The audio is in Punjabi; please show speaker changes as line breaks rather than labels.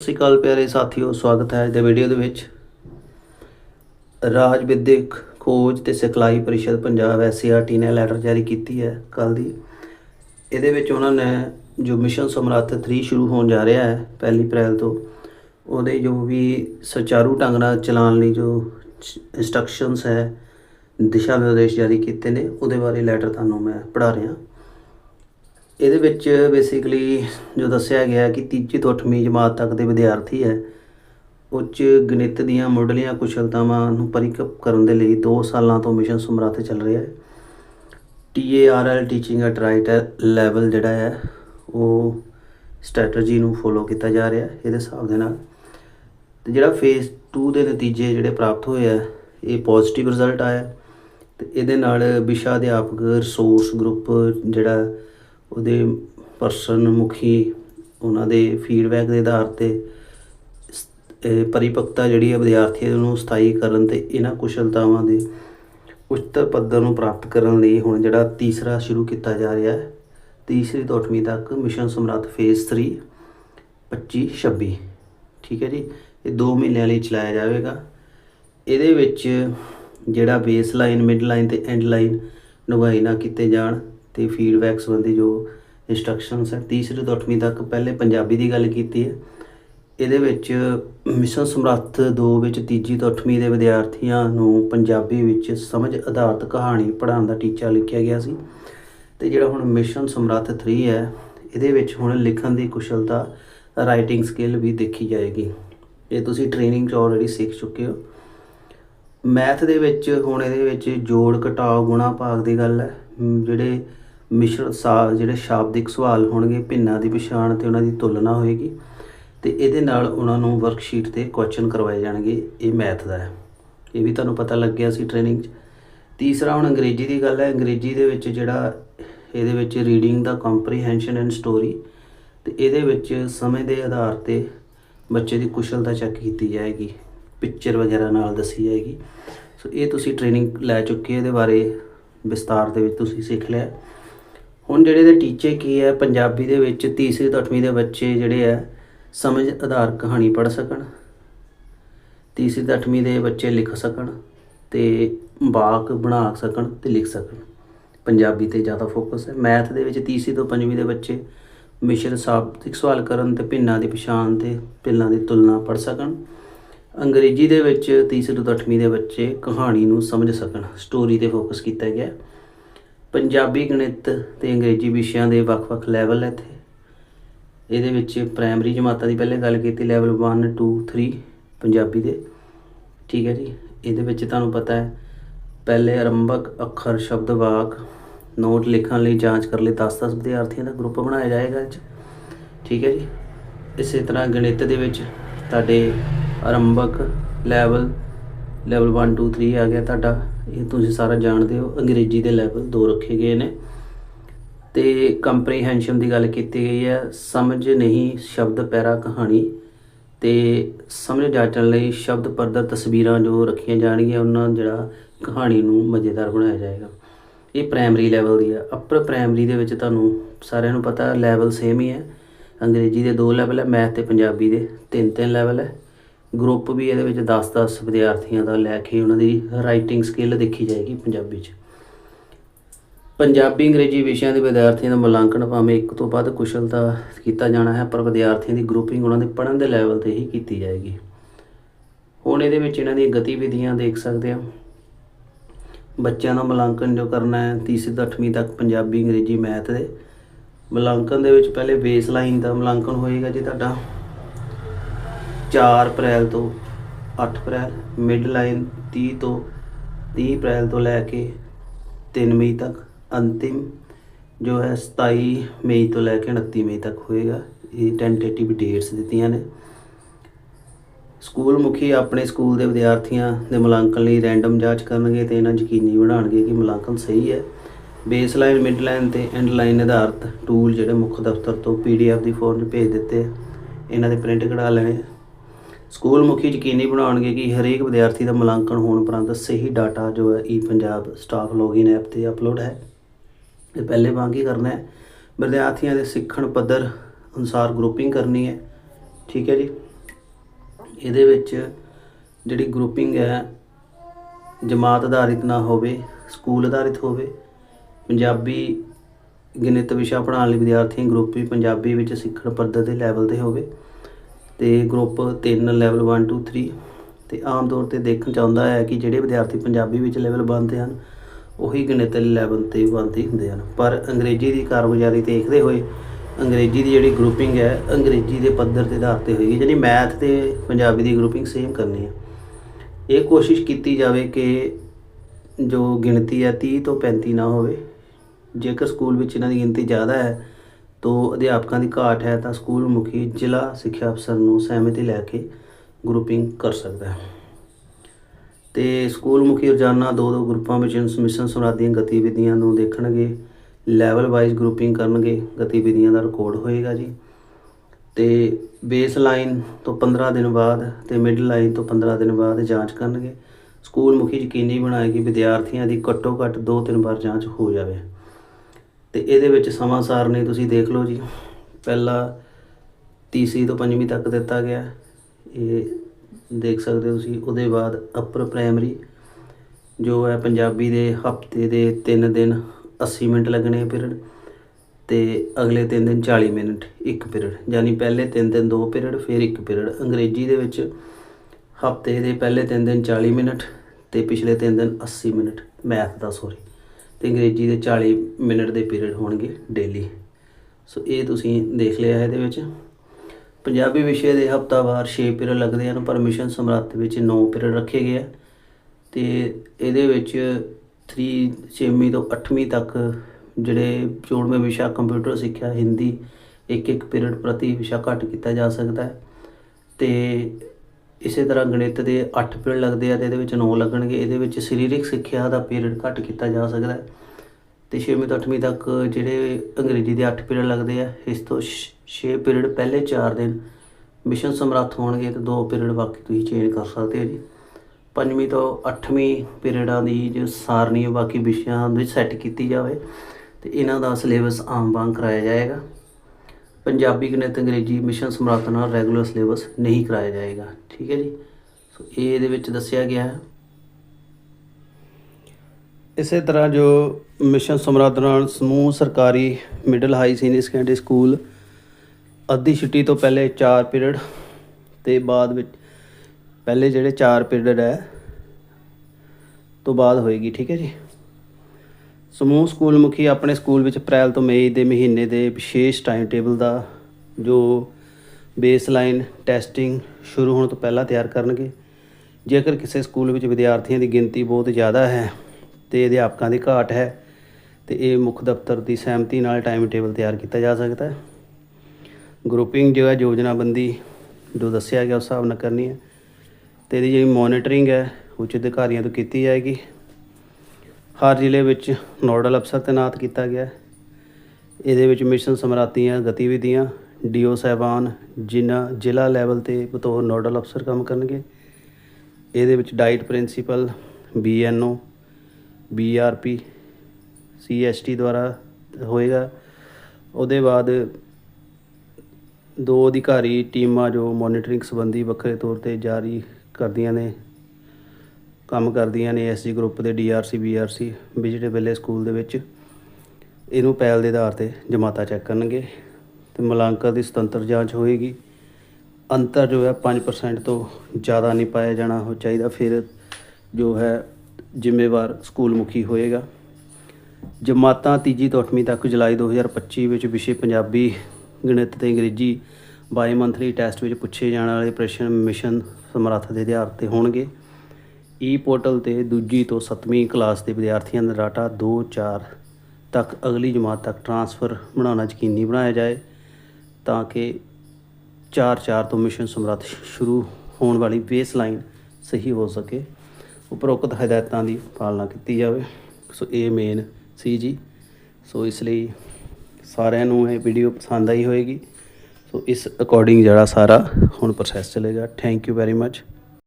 ਸਤਿ ਸ਼੍ਰੀ ਅਕਾਲ ਪਿਆਰੇ ਸਾਥੀਓ, ਸਵਾਗਤ ਹੈ ਅੱਜ ਦੇ ਵੀਡੀਓ ਦੇ ਵਿੱਚ। ਰਾਜ ਵਿਦਿਅਕ ਖੋਜ ਤੇ ਸਿਖਲਾਈ ਪਰਿਸ਼ਦ ਪੰਜਾਬ ਐਸਸੀਆਰਟੀ ਨੇ ਲੈਟਰ ਜਾਰੀ ਕੀਤੀ ਹੈ ਕੱਲ ਦੀ। ਇਹਦੇ ਵਿੱਚ ਉਹਨਾਂ ਨੇ ਜੋ ਮਿਸ਼ਨ ਸਮਰੱਥ 3 ਸ਼ੁਰੂ ਹੋਣ ਜਾ ਰਿਹਾ ਹੈ ਪਹਿਲੀ ਅਪ੍ਰੈਲ ਤੋਂ, ਉਹਦੇ ਜੋ ਵੀ ਸੁਚਾਰੂ ਢੰਗ ਨਾਲ ਚਲਾਉਣ ਲਈ ਜੋ ਇਨਸਟਰਕਸ਼ਨਸ ਹੈ, ਦਿਸ਼ਾ ਨਿਰਦੇਸ਼ ਜਾਰੀ ਕੀਤੇ ਨੇ, ਉਹਦੇ ਬਾਰੇ ਲੈਟਰ ਤੁਹਾਨੂੰ ਮੈਂ ਪੜ੍ਹਾ ਰਿਹਾ। ਇਹਦੇ ਵਿੱਚ ਬੇਸਿਕਲੀ ਜੋ ਦੱਸਿਆ ਗਿਆ ਕਿ ਤੀਜੀ ਤੋਂ 8ਵੀਂ ਜਮਾਤ ਤੱਕ ਦੇ ਵਿਦਿਆਰਥੀ ਹੈ ਉੱਚ ਗਣਿਤ ਦੀਆਂ ਮੁੱਢਲੀਆਂ ਕੁਸ਼ਲਤਾਵਾਂ ਨੂੰ ਪਰਿਕਪ ਕਰਨ ਦੇ ਲਈ 2 ਸਾਲਾਂ ਤੋਂ ਮਿਸ਼ਨ ਸਮਰੱਥ ਚੱਲ ਰਿਹਾ ਹੈ। TARL teaching at right level ਜਿਹੜਾ ਹੈ, ਉਹ ਸਟ੍ਰੈਟਜੀ ਨੂੰ ਫੋਲੋ ਕੀਤਾ ਜਾ ਰਿਹਾ ਹੈ ਇਹਦੇ ਹਿਸਾਬ ਦੇ ਨਾਲ। ਤੇ ਜਿਹੜਾ ਫੇਜ਼ 2 ਦੇ ਨਤੀਜੇ ਜਿਹੜੇ ਪ੍ਰਾਪਤ ਹੋਏ ਆ ਇਹ ਪੋਜ਼ਿਟਿਵ ਰਿਜ਼ਲਟ ਆਇਆ ਤੇ ਇਹਦੇ ਨਾਲ ਵਿਸ਼ਾ ਅਧਿਆਪਕ ਰਿਸੋਰਸ ਗਰੁੱਪ ਜਿਹੜਾ ਉਹਦੇ ਪਰਸਨ ਮੁਖੀ ਉਹਨਾਂ ਦੇ ਫੀਡਬੈਕ ਦੇ ਆਧਾਰ ਤੇ ਸ- ਇਹ ਜਿਹੜੀ ਹੈ ਵਿਦਿਆਰਥੀਆਂ ਨੂੰ ਸਥਾਈ ਕਰਨ ਤੇ ਇਹਨਾਂ ਕੁਸ਼ਲਤਾਵਾਂ ਦੇ ਉੱਚਤਰ ਪੱਧਰ ਨੂੰ ਪ੍ਰਾਪਤ ਕਰਨ ਲਈ ਹੁਣ ਜਿਹੜਾ ਤੀਸਰਾ ਸ਼ੁਰੂ ਕੀਤਾ ਜਾ ਰਿਹਾ ਹੈ, ਤੀਸਰੀ ਤੋਂ 8ਵੀਂ ਤੱਕ ਮਿਸ਼ਨ ਸਮਰੱਥ ਫੇਜ਼ 3 25 26 ਠੀਕ ਹੈ ਜੀ, ਇਹ 2 ਮਹੀਨਿਆਂ ਲਈ ਚਲਾਇਆ ਜਾਵੇਗਾ। ਇਹਦੇ ਵਿੱਚ ਜਿਹੜਾ ਬੇਸ ਲਾਈਨ ਮਿਡ ਲਾਈਨ ਤੇ ਐਂਡ ਲਾਈਨ ਨੁਗਾਈ ਨਾ ਕੀਤੇ ਜਾਣ। ਤੇ ਫੀਡਬੈਕ ਸੰਬੰਧੀ ਜੋ ਇਨਸਟਰਕਸ਼ਨਸ ਹੈ, ਤੀਸਰੀ ਤੋਂ 8ਵੀਂ ਤੱਕ ਪਹਿਲੇ ਪੰਜਾਬੀ ਦੀ ਗੱਲ ਕੀਤੀ ਹੈ। ਇਹਦੇ ਵਿੱਚ ਮਿਸ਼ਨ ਸਮਰੱਥ 2 ਵਿੱਚ ਤੀਜੀ ਤੋਂ 8ਵੀਂ ਦੇ ਵਿਦਿਆਰਥੀਆਂ ਨੂੰ ਪੰਜਾਬੀ ਵਿੱਚ ਸਮਝ ਆਧਾਰਿਤ ਕਹਾਣੀ ਪੜ੍ਹਾਉਣ ਦਾ ਟੀਚਾ ਲਿਖਿਆ ਗਿਆ ਸੀ। ਤੇ ਜਿਹੜਾ ਹੁਣ ਮਿਸ਼ਨ ਸਮਰੱਥ 3 ਹੈ, ਇਹਦੇ ਵਿੱਚ ਹੁਣ ਲਿਖਣ ਦੀ ਕੁਸ਼ਲਤਾ ਰਾਈਟਿੰਗ ਸਕਿੱਲ ਵੀ ਦੇਖੀ ਜਾਏਗੀ। ਇਹ ਤੁਸੀਂ ਟ੍ਰੇਨਿੰਗ 'ਚ ਆਲਰੇਡੀ ਸਿੱਖ ਚੁੱਕੇ ਹੋ। ਮੈਥ ਦੇ ਵਿੱਚ ਹੁਣ ਇਹਦੇ ਵਿੱਚ ਜੋੜ ਘਟਾਓ ਗੁਣਾ ਭਾਗ ਦੀ ਗੱਲ ਹੈ। ਜਿਹੜੇ ਮਿਸ਼ਰ ਸਾ ਜਿਹੜੇ ਸ਼ਾਬਦਿਕ ਸਵਾਲ ਹੋਣਗੇ ਭਿੰਨਾਂ ਦੀ ਪਛਾਣ ਤੇ ਉਹਨਾਂ ਦੀ ਤੁਲਨਾ ਹੋਏਗੀ ਤੇ ਇਹਦੇ ਨਾਲ ਉਹਨਾਂ ਨੂੰ ਵਰਕਸ਼ੀਟ ਤੇ ਕੁਐਸਚਨ ਕਰਵਾਏ ਜਾਣਗੇ, ਇਹ ਮੈਥ ਦਾ ਹੈ। ਇਹ ਵੀ ਤੁਹਾਨੂੰ ਪਤਾ ਲੱਗ ਗਿਆ ਸੀ ਟ੍ਰੇਨਿੰਗ 'ਚ। ਤੀਸਰਾ ਹੁਣ ਅੰਗਰੇਜ਼ੀ ਦੀ ਗੱਲ ਹੈ। ਅੰਗਰੇਜ਼ੀ ਦੇ ਵਿੱਚ ਜਿਹੜਾ ਇਹਦੇ ਵਿੱਚ ਰੀਡਿੰਗ ਦਾ ਕੰਪਰੀਹੈਂਸ਼ਨ ਐਂਡ ਸਟੋਰੀ ਤੇ ਇਹਦੇ ਵਿੱਚ ਸਮੇਂ ਦੇ ਆਧਾਰ ਤੇ ਬੱਚੇ ਦੀ ਕੁਸ਼ਲਤਾ ਚੈੱਕ ਕੀਤੀ ਜਾਏਗੀ। ਪਿਕਚਰ ਵਗੈਰਾ ਨਾਲ ਦੱਸੀ ਜਾਏਗੀ। ਸੋ ਇਹ ਤੁਸੀਂ ਟ੍ਰੇਨਿੰਗ ਲੈ ਚੁੱਕੇ ਇਹਦੇ ਬਾਰੇ ਵਿਸਤਾਰ ਦੇ ਵਿੱਚ ਤੁਸੀਂ ਸਿੱਖ ਲਿਆ। ਹੁਣ ਜਿਹੜੇ ਦੇ ਟੀਚੇ ਕੀ ਹੈ, ਪੰਜਾਬੀ ਦੇ ਵਿੱਚ ਤੀਸਰੀ ਤੋਂ 8ਵੀਂ ਦੇ ਬੱਚੇ ਜਿਹੜੇ ਆ ਸਮਝ ਆਧਾਰ ਕਹਾਣੀ ਪੜ੍ਹ ਸਕਣ, ਤੀਸਰੀ ਤੋਂ 8ਵੀਂ ਦੇ ਬੱਚੇ ਲਿਖ ਸਕਣ ਤੇ ਵਾਕ ਬਣਾ ਸਕਣ ਤੇ ਲਿਖ ਸਕਣ। ਪੰਜਾਬੀ ਤੇ ਜ਼ਿਆਦਾ ਫੋਕਸ ਹੈ। ਮੈਥ ਦੇ ਵਿੱਚ ਤੀਸਰੀ ਤੋਂ ਪੰਜਵੀਂ ਦੇ ਬੱਚੇ ਮਿਸ਼ਰ ਸ਼ਾਬਦਿਕ ਸਵਾਲ ਕਰਨ ਤੇ ਭਿੰਨਾਂ ਦੀ ਪਛਾਣ ਤੇ ਭਿੰਨਾਂ ਦੀ ਤੁਲਨਾ ਪੜ੍ਹ ਸਕਣ। ਅੰਗਰੇਜ਼ੀ ਦੇ ਵਿੱਚ ਤੀਸਰੀ ਤੋਂ 8ਵੀਂ ਦੇ ਬੱਚੇ ਕਹਾਣੀ ਨੂੰ ਸਮਝ ਸਕਣ। ਸਟੋਰੀ ਤੇ ਫੋਕਸ ਕੀਤਾ ਗਿਆ। ਪੰਜਾਬੀ ਗਣਿਤ ਤੇ ਅੰਗਰੇਜ਼ੀ ਵਿਸ਼ਿਆਂ ਦੇ ਵੱਖ-ਵੱਖ ਲੈਵਲ ਹੈ ਇੱਥੇ। ਇਹਦੇ ਵਿੱਚ ਪ੍ਰਾਇਮਰੀ ਜਮਾਤਾਂ ਦੀ ਪਹਿਲੇ ਗੱਲ ਕੀਤੀ ਲੈਵਲ 1 2 3 ਪੰਜਾਬੀ ਦੇ। ਠੀਕ ਹੈ ਜੀ। ਇਹਦੇ ਵਿੱਚ ਤੁਹਾਨੂੰ ਪਤਾ ਹੈ, ਪਹਿਲੇ ਆਰੰਭਕ ਅੱਖਰ, ਸ਼ਬਦ, ਵਾਕ ਨੋਟ ਲਿਖਣ ਲਈ, ਜਾਂਚ ਕਰਨ ਲਈ 10-10 ਵਿਦਿਆਰਥੀਆਂ ਦਾ ਗਰੁੱਪ ਬਣਾਇਆ ਜਾਏਗਾ ਅੱਜ। ਠੀਕ ਹੈ ਜੀ। ਇਸੇ ਤਰ੍ਹਾਂ ਗਣਿਤ ਦੇ ਵਿੱਚ ਤੁਹਾਡੇ ਆਰੰਭਕ ਲੈਵਲ ਲੈਵਲ 1 2 3 ਆ ਗਿਆ ਤੁਹਾਡਾ। ਇਹ ਤੁਸੀਂ ਸਾਰਾ ਜਾਣਦੇ ਹੋ। ਅੰਗਰੇਜ਼ੀ ਦੇ ਲੈਵਲ ਦੋ ਰੱਖੇ ਗਏ ਨੇ। ਤੇ ਕੰਪਰੀਹੈਂਸ਼ਨ ਦੀ ਗੱਲ ਕੀਤੀ ਗਈ ਹੈ। ਸਮਝ ਨਹੀਂ, ਸ਼ਬਦ ਪੈਰਾ ਕਹਾਣੀ। ਤੇ ਸਮਝ ਜਾਚਣ ਲਈ ਸ਼ਬਦ ਪਰਦਰ ਤਸਵੀਰਾਂ ਜੋ ਰੱਖੀਆਂ ਜਾਣਗੀਆਂ, ਉਹਨਾਂ ਜਿਹੜਾ ਕਹਾਣੀ ਨੂੰ ਮਜ਼ੇਦਾਰ ਬਣਾਇਆ ਜਾਏਗਾ। ਇਹ ਪ੍ਰਾਇਮਰੀ ਲੈਵਲ ਦੀ ਹੈ ਅਪਰ ਪ੍ਰਾਇਮਰੀ ਦੇ ਵਿੱਚ ਤੁਹਾਨੂੰ ਸਾਰਿਆਂ ਨੂੰ ਪਤਾ ਲੈਵਲ ਸੇਮ ਹੀ ਹੈ। ਅੰਗਰੇਜ਼ੀ ਦੇ ਦੋ ਲੈਵਲ ਹੈ ਮੈਥ ਤੇ ਪੰਜਾਬੀ ਦੇ ਤਿੰਨ ਤਿੰਨ ਲੈਵਲ ਹੈ। ਗਰੁੱਪ ਵੀ ਇਹਦੇ ਵਿੱਚ 10-10 ਵਿਦਿਆਰਥੀਆਂ ਦਾ ਲੈ ਕੇ ਉਹਨਾਂ ਦੀ ਰਾਈਟਿੰਗ ਸਕਿੱਲ ਦੇਖੀ ਜਾਏਗੀ ਪੰਜਾਬੀ 'ਚ। ਪੰਜਾਬੀ ਅੰਗਰੇਜ਼ੀ ਵਿਸ਼ਿਆਂ ਦੇ ਵਿਦਿਆਰਥੀਆਂ ਦਾ ਮੁਲਾਂਕਣ ਭਾਵੇਂ ਇੱਕ ਤੋਂ ਵੱਧ ਕੁਸ਼ਲਤਾ ਕੀਤਾ ਜਾਣਾ ਹੈ, ਪਰ ਵਿਦਿਆਰਥੀਆਂ ਦੀ ਗਰੁੱਪਿੰਗ ਉਹਨਾਂ ਦੇ ਪੜ੍ਹਨ ਦੇ ਲੈਵਲ ਤੇ ਹੀ ਕੀਤੀ ਜਾਏਗੀ। ਹੁਣ ਇਹਦੇ ਵਿੱਚ ਇਹਨਾਂ ਦੀਆਂ ਗਤੀਵਿਧੀਆਂ ਦੇਖ ਸਕਦੇ ਹਾਂ। ਬੱਚਿਆਂ ਦਾ ਮੁਲਾਂਕਣ ਜੋ ਕਰਨਾ ਹੈ ਤੀਸਰੀ ਤੋਂ 8ਵੀਂ ਤੱਕ ਪੰਜਾਬੀ ਅੰਗਰੇਜ਼ੀ ਮੈਥ ਦੇ ਮੁਲਾਂਕਣ ਦੇ ਵਿੱਚ ਪਹਿਲੇ ਬੇਸ ਲਾਈਨ ਦਾ ਮੁਲਾਂਕਣ ਹੋਏਗਾ ਜੀ ਤੁਹਾਡਾ। 4 ਅਪ੍ਰੈਲ ਤੋਂ 8 ਅਪ੍ਰੈਲ, ਮਿਡ ਲਾਈਨ 30 ਤੋਂ 30 ਅਪ੍ਰੈਲ ਤੋਂ ਲੈ ਕੇ 3 ਮਈ ਤੱਕ, ਅੰਤਿਮ ਜੋ ਹੈ 27 ਮਈ ਤੋਂ ਲੈ ਕੇ 29 ਮਈ ਤੱਕ ਹੋਏਗਾ। ਇਹ ਟੈਂਟੇਟਿਵ ਡੇਟਸ ਦਿੱਤੀਆਂ ਨੇ। ਸਕੂਲ ਮੁਖੀ ਆਪਣੇ ਸਕੂਲ ਦੇ ਵਿਦਿਆਰਥੀਆਂ ਦੇ ਮੁਲਾਂਕਣ ਲਈ ਰੈਂਡਮ ਜਾਂਚ ਕਰਨਗੇ ਤੇ ਇਹਨਾਂ ਯਕੀਨੀ ਬਣਾਉਣਗੇ ਕਿ ਮੁਲਾਂਕਣ ਸਹੀ ਹੈ। ਬੇਸਲਾਈਨ ਮਿਡ ਲਾਈਨ ਤੇ ਐਂਡ ਲਾਈਨ ਆਧਾਰਿਤ ਟੂਲ ਜਿਹੜੇ ਮੁੱਖ ਦਫ਼ਤਰ ਤੋਂ ਪੀਡੀਐਫ ਦੀ ਫਾਰਮ 'ਚ ਭੇਜ ਦਿੱਤੇ ਇਹਨਾਂ ਦੇ ਪ੍ਰਿੰਟ ਕਢਾ ਲੈਣੇ ਸਕੂਲ ਮੁਖੀ ਯਕੀਨੀ ਬਣਾਉਣਗੇ ਕਿ ਹਰੇਕ ਵਿਦਿਆਰਥੀ ਦਾ ਮੁਲਾਂਕਣ ਹੋਣ ਉਪਰੰਤ ਸਹੀ ਡਾਟਾ ਜੋ ਹੈ E Punjab staff login app ਤੇ ਅਪਲੋਡ ਹੈ। ਇਹ ਪਹਿਲੇ ਵਾਂਗ ਹੀ ਕਰਨਾ ਹੈ? ਵਿਦਿਆਰਥੀਆਂ ਦੇ ਸਿੱਖਣ ਪੱਧਰ ਅਨੁਸਾਰ ਗਰੁੱਪਿੰਗ ਕਰਨੀ ਹੈ। ਠੀਕ ਹੈ ਜੀ? ਇਹਦੇ ਵਿੱਚ ਜਿਹੜੀ ਗਰੁੱਪਿੰਗ ਹੈ, ਜਮਾਤ ਆਧਾਰਿਤ ਨਾ ਹੋਵੇ, ਸਕੂਲ ਆਧਾਰਿਤ ਹੋਵੇ, ਪੰਜਾਬੀ ਗਣਿਤ ਵਿਸ਼ਾ ਪੜ੍ਹਾਉਣ ਲਈ ਵਿਦਿਆਰਥੀਆਂ ਗਰੁੱਪ ਵੀ ਪੰਜਾਬੀ ਵਿੱਚ ਸਿੱਖਣ ਪੱਧਰ ਦੇ ਲੈਵਲ ਤੇ ਹੋਵੇ। ਤੇ ਗਰੁੱਪ 3 ਲੈਵਲ 1 2 3 ਤੇ ਆਮ ਤੌਰ ਤੇ ਦੇਖਣ ਚ ਆਉਂਦਾ ਹੈ ਕਿ ਜਿਹੜੇ ਵਿਦਿਆਰਥੀ ਪੰਜਾਬੀ ਵਿੱਚ ਲੈਵਲ ਬਣਦੇ ਹਨ, ਉਹੀ ਗਣਿਤ ਲੈਵਲ ਤੇ ਬਣਦੇ ਹੁੰਦੇ ਹਨ। ਪਰ ਅੰਗਰੇਜ਼ੀ ਦੀ ਕਾਰਗੁਜ਼ਾਰੀ ਦੇਖਦੇ ਹੋਏ ਅੰਗਰੇਜ਼ੀ ਦੀ ਜਿਹੜੀ ਗਰੁੱਪਿੰਗ ਹੈ, ਅੰਗਰੇਜ਼ੀ ਦੇ ਪੱਧਰ ਦੇ ਆਧਾਰ ਤੇ ਹੋਏਗੀ। ਯਾਨੀ ਮੈਥ ਤੇ ਪੰਜਾਬੀ ਦੀ ਗਰੁੱਪਿੰਗ ਸੇਮ ਕਰਨੀ ਹੈ। ਇਹ ਕੋਸ਼ਿਸ਼ ਕੀਤੀ ਜਾਵੇ ਕਿ ਜੋ ਗਿਣਤੀ ਹੈ 30 ਤੋਂ 35 ਨਾ ਹੋਵੇ। ਜੇਕਰ ਸਕੂਲ ਵਿੱਚ ਇਹਨਾਂ ਦੀ ਗਿਣਤੀ ਜ਼ਿਆਦਾ ਹੈ ਤੋਂ ਅਧਿਆਪਕਾਂ ਦੀ ਘਾਟ ਹੈ ਤਾਂ ਸਕੂਲ ਮੁਖੀ ਜ਼ਿਲ੍ਹਾ ਸਿੱਖਿਆ ਅਫਸਰ ਨੂੰ ਸਹਿਮਤੀ ਲੈ ਕੇ ਗਰੁੱਪਿੰਗ ਕਰ ਸਕਦਾ ਹੈ। ਤੇ ਸਕੂਲ ਮੁਖੀ ਰੋਜ਼ਾਨਾ ਦੋ ਦੋ ਗਰੁੱਪਾਂ ਵਿੱਚ ਇਸ ਮਿਸ਼ਨ ਸਮਰਾਟ ਦੀਆਂ ਗਤੀਵਿਧੀਆਂ ਨੂੰ ਦੇਖਣਗੇ ਲੈਵਲ ਵਾਈਜ਼ ਗਰੁੱਪਿੰਗ ਕਰਨਗੇ, ਗਤੀਵਿਧੀਆਂ ਦਾ ਰਿਕਾਰਡ ਹੋਏਗਾ ਜੀ। ਤੇ ਬੇਸ ਲਾਈਨ ਤੋਂ 15 ਦਿਨ ਬਾਅਦ ਤੇ ਮਿਡ ਲਾਈਨ ਤੋਂ 15 ਦਿਨ ਬਾਅਦ ਜਾਂਚ ਕਰਨਗੇ। ਸਕੂਲ ਮੁਖੀ ਯਕੀਨੀ ਬਣਾਏ ਕਿ ਵਿਦਿਆਰਥੀਆਂ ਦੀ ਘੱਟੋ ਘੱਟ 2-3 ਵਾਰ ਜਾਂਚ ਹੋ ਜਾਵੇ। ਤੇ ਇਹਦੇ ਵਿੱਚ ਸਮਾਂ ਸਾਰਣੀ ਤੁਸੀਂ ਦੇਖ ਲਓ ਜੀ। ਪਹਿਲਾ ਤੀਸਰੀ ਤੋਂ ਪੰਜਵੀਂ ਤੱਕ ਦਿੱਤਾ ਗਿਆ। ਇਹ ਦੇਖ ਸਕਦੇ ਹੋ ਤੁਸੀਂ, ਉਹਦੇ ਬਾਅਦ ਅਪਰ ਪ੍ਰਾਇਮਰੀ ਜੋ ਹੈ ਪੰਜਾਬੀ ਦੇ ਹਫ਼ਤੇ ਦੇ 3 ਦਿਨ 80 ਮਿੰਟ ਲੱਗਣੇ ਪੀਰੀਅਡ ਤੇ ਅਗਲੇ 3 ਦਿਨ 40 ਮਿੰਟ ਇੱਕ ਪੀਰੀਅਡ ਯਾਨੀ ਪਹਿਲੇ 3 ਦਿਨ 2 ਪੀਰੀਅਡ ਫਿਰ ਇੱਕ ਪੀਰੀਅਡ ਅੰਗਰੇਜ਼ੀ ਦੇ ਵਿੱਚ ਹਫ਼ਤੇ ਦੇ ਪਹਿਲੇ 3 ਦਿਨ 40 ਮਿੰਟ ਤੇ ਪਿਛਲੇ 3 ਦਿਨ 80 ਮਿੰਟ। ਮੈਥ ਦਾ ਸੋਰੀ ਤੇ ਅੰਗਰੇਜ਼ੀ ਦੇ 40 ਮਿੰਟ ਦੇ ਪੀਰੀਅਡ ਹੋਣਗੇ ਡੇਲੀ ਸੋ ਇਹ ਤੁਸੀਂ ਦੇਖ ਲਿਆ ਇਹਦੇ ਵਿੱਚ। ਪੰਜਾਬੀ ਵਿਸ਼ੇ ਦੇ ਹਫਤਾਵਾਰ 6 ਪੀਰੀਅਡ ਲੱਗਦੇ ਹਨ, ਪਰ ਮਿਸ਼ਨ ਸਮਰੱਥ ਵਿੱਚ 9 ਪੀਰੀਅਡ ਰੱਖੇ ਗਏ ਆ। ਤੇ ਇਹਦੇ ਵਿੱਚ 3 ਛੇਵੀਂ ਤੋਂ 8ਵੀਂ ਤੱਕ ਜਿਹੜੇ ਚੋਣਵੇਂ ਵਿਸ਼ਾ ਕੰਪਿਊਟਰ ਸਿੱਖਿਆ, ਹਿੰਦੀ ਇੱਕ ਇੱਕ ਪੀਰੀਅਡ ਪ੍ਰਤੀ ਵਿਸ਼ਾ ਘੱਟ ਕੀਤਾ ਜਾ ਸਕਦਾ ਹੈ। ਤੇ ਇਸੇ ਤਰ੍ਹਾਂ ਗਣਿਤ ਦੇ 8 ਪੀਰੀਅਡ ਲੱਗਦੇ ਆ ਤੇ ਇਹਦੇ ਵਿੱਚ 9 ਲੱਗਣਗੇ। ਇਹਦੇ ਵਿੱਚ ਸਰੀਰਕ ਸਿੱਖਿਆ ਦਾ ਪੀਰੀਅਡ ਘੱਟ ਕੀਤਾ ਜਾ ਸਕਦਾ ਹੈ। ਤੇ 6ਵੀਂ ਤੋਂ 8ਵੀਂ ਤੱਕ ਜਿਹੜੇ ਅੰਗਰੇਜ਼ੀ ਦੇ 8 ਪੀਰੀਅਡ ਲੱਗਦੇ ਆ, ਇਸ ਤੋਂ 6 ਪੀਰੀਅਡ ਪਹਿਲੇ 4 ਦਿਨ ਮਿਸ਼ਨ ਸਮਰੱਥ ਹੋਣਗੇ ਤੇ 2 ਪੀਰੀਅਡ ਬਾਕੀ ਤੁਸੀਂ ਚੇਂਜ ਕਰ ਸਕਦੇ ਹੋ ਜੀ। ਪੰਜਵੀਂ ਤੋਂ 8ਵੀਂ ਪੀਰੀਅਡਾਂ ਦੀ ਜੋ ਸਾਰਨੀ ਬਾਕੀ ਵਿਸ਼ਿਆਂ ਵਿੱਚ ਸੈੱਟ ਕੀਤੀ ਜਾਵੇ ਤੇ ਇਹਨਾਂ ਦਾ ਸਿਲੇਬਸ ਆਮ ਵਾਂਗ ਕਰਾਇਆ ਜਾਏਗਾ। ਪੰਜਾਬੀ ਗਣਿਤ ਅੰਗਰੇਜ਼ੀ ਮਿਸ਼ਨ ਸਮਰੱਥ ਨਾਲ ਰੈਗੂਲਰ ਸਿਲੇਬਸ ਨਹੀਂ ਕਰਾਇਆ ਜਾਏਗਾ। ਠੀਕ ਹੈ ਜੀ? ਸੋ ਇਹ ਇਹਦੇ ਵਿੱਚ ਦੱਸਿਆ ਗਿਆ ਹੈ। ਇਸੇ ਤਰ੍ਹਾਂ ਜੋ ਮਿਸ਼ਨ ਸਮਰੱਥ ਨਾਲ ਸਮੂਹ, ਸਰਕਾਰੀ middle high senior secondary school ਅੱਧੀ ਛੁੱਟੀ ਤੋਂ ਪਹਿਲੇ 4 ਪੀਰੀਅਡ ਤੇ ਬਾਅਦ ਵਿੱਚ ਪਹਿਲੇ ਜਿਹੜੇ 4 ਪੀਰੀਅਡ ਹੈ, ਤੋਂ ਬਾਅਦ ਹੋਏਗੀ। ਠੀਕ ਹੈ ਜੀ? ਸਮੂਹ ਸਕੂਲ ਮੁਖੀ ਆਪਣੇ ਸਕੂਲ ਵਿੱਚ ਅਪ੍ਰੈਲ ਤੋਂ ਮਈ ਦੇ ਮਹੀਨੇ ਦੇ ਵਿਸ਼ੇਸ਼ ਟਾਈਮ ਟੇਬਲ ਦਾ ਜੋ ਬੇਸਲਾਈਨ ਟੈਸਟਿੰਗ ਸ਼ੁਰੂ ਹੋਣ ਤੋਂ ਪਹਿਲਾਂ ਤਿਆਰ ਕਰਨਗੇ। ਜੇਕਰ ਕਿਸੇ ਸਕੂਲ ਵਿੱਚ ਵਿਦਿਆਰਥੀਆਂ ਦੀ ਗਿਣਤੀ ਬਹੁਤ ਜ਼ਿਆਦਾ ਹੈ ਤੇ ਅਧਿਆਪਕਾਂ ਦੀ ਘਾਟ ਹੈ, ਤੇ ਇਹ ਮੁੱਖ ਦਫ਼ਤਰ ਦੀ ਸਹਿਮਤੀ ਨਾਲ ਟਾਈਮ ਟੇਬਲ ਤਿਆਰ ਕੀਤਾ ਜਾ ਸਕਦਾ ਹੈ। ਗਰੁੱਪਿੰਗ ਜੋ ਹੈ, ਯੋਜਨਾਬੰਦੀ ਜੋ ਦੱਸਿਆ ਗਿਆ ਉਸ ਹਿਸਾਬ ਨਾਲ ਕਰਨੀ ਹੈ। ਤੇ ਇਹਦੀ ਜਿਹੜੀ ਮੋਨੀਟਰਿੰਗ ਹੈ ਉੱਚ ਅਧਿਕਾਰੀਆਂ ਤੋਂ ਕੀਤੀ ਜਾਏਗੀ। ਹਰ ਜ਼ਿਲ੍ਹੇ ਵਿੱਚ ਨੋਡਲ ਅਫਸਰ ਤੈਨਾਤ ਕੀਤਾ ਗਿਆ ਹੈ। ਇਹਦੇ ਵਿੱਚ ਮਿਸ਼ਨ ਸਮਰਾਤੀਆਂ, ਗਤੀਵਿਧੀਆਂ, ਡੀਓ ਸਾਹਿਬਾਨ, ਜਿਨ੍ਹਾਂ ਜ਼ਿਲ੍ਹਾ ਲੈਵਲ ਤੇ ਬਤੌਰ ਨੋਡਲ ਅਫਸਰ ਕੰਮ ਕਰਨਗੇ। ਇਹਦੇ ਵਿੱਚ DIET principal BNO BRP CST ਦੁਆਰਾ ਹੋਏਗਾ। ਉਹਦੇ ਬਾਅਦ ਦੋ ਅਧਿਕਾਰੀ ਟੀਮਾਂ ਜੋ ਮੋਨੀਟਰਿੰਗ ਸੰਬੰਧੀ ਵੱਖਰੇ ਤੌਰ ਤੇ ਜਾਰੀ ਕਰਦੀਆਂ ਨੇ। ਕੰਮ ਕਰਦੀਆਂ ਨੇ ਐਸਜੀ ਗਰੁੱਪ ਦੇ, ਡੀਆਰਸੀ, ਬੀਆਰਸੀ ਵਿਜਿਟ ਵੇਲੇ ਸਕੂਲ ਦੇ ਵਿੱਚ। ਇਹਨੂੰ ਪਹਿਲ ਦੇ ਆਧਾਰ ਤੇ ਜਮਾਤਾ ਚੈੱਕ ਕਰਨਗੇ ਤੇ ਮੁਲਾਂਕਣ ਦੀ ਸੁਤੰਤਰ ਜਾਂਚ ਹੋਏਗੀ। ਅੰਤਰ ਜੋ ਹੈ 5% ਤੋਂ ਜ਼ਿਆਦਾ ਨਹੀਂ ਪਾਇਆ ਜਾਣਾ ਉਹ ਚਾਹੀਦਾ। ਫਿਰ ਜੋ ਹੈ, ਜ਼ਿੰਮੇਵਾਰ ਸਕੂਲ ਮੁਖੀ ਹੋਏਗਾ। ਜਮਾਤਾਂ ਤੀਜੀ ਤੋਂ 8ਵੀਂ ਤੱਕ ਜੁਲਾਈ 2025 ਵਿੱਚ ਵਿਸ਼ੇ ਪੰਜਾਬੀ, ਗਣਿਤ ਤੇ ਅੰਗਰੇਜ਼ੀ ਬਾਈ ਮੰਥਲੀ ਟੈਸਟ ਵਿੱਚ ਪੁੱਛੇ ਜਾਣ ਵਾਲੇ ਪ੍ਰਸ਼ਨ ਮਿਸ਼ਨ ਸਮਰੱਥ ਦੇ ਆਧਾਰ ਤੇ ਹੋਣਗੇ। ਈ ਪੋਰਟਲ ਤੇ ਦੂਜੀ ਤੋਂ 7ਵੀਂ ਕਲਾਸ ਦੇ ਵਿਦਿਆਰਥੀਆਂ ਦਾ ਡਾਟਾ 2-4 ਤੱਕ ਅਗਲੀ ਜਮਾਤ ਤੱਕ ਟਰਾਂਸਫਰ ਬਣਾਉਣਾ ਯਕੀਨੀ ਬਣਾਇਆ ਜਾਏ ਤਾਂ ਕਿ 4-4 ਤੋਂ ਮਿਸ਼ਨ ਸਮਰੱਥ ਸ਼ੁਰੂ ਹੋਣ ਵਾਲੀ ਬੇਸਲਾਈਨ ਸਹੀ ਹੋ ਸਕੇ। ਉਪਰੋਕਤ ਹਦਾਇਤਾਂ ਦੀ ਪਾਲਣਾ ਕੀਤੀ ਜਾਵੇ। ਸੋ ਇਹ ਮੇਨ ਸੀ ਜੀ। ਸੋ ਇਸ ਲਈ ਸਾਰਿਆਂ ਨੂੰ ਇਹ ਵੀਡੀਓ ਪਸੰਦ ਆਈ ਹੋਏਗੀ। ਸੋ ਇਸ ਅਕੋਰਡਿੰਗ ਜਿਹੜਾ ਸਾਰਾ ਹੁਣ ਪ੍ਰੋਸੈਸ ਚੱਲੇਗਾ। Thank you very much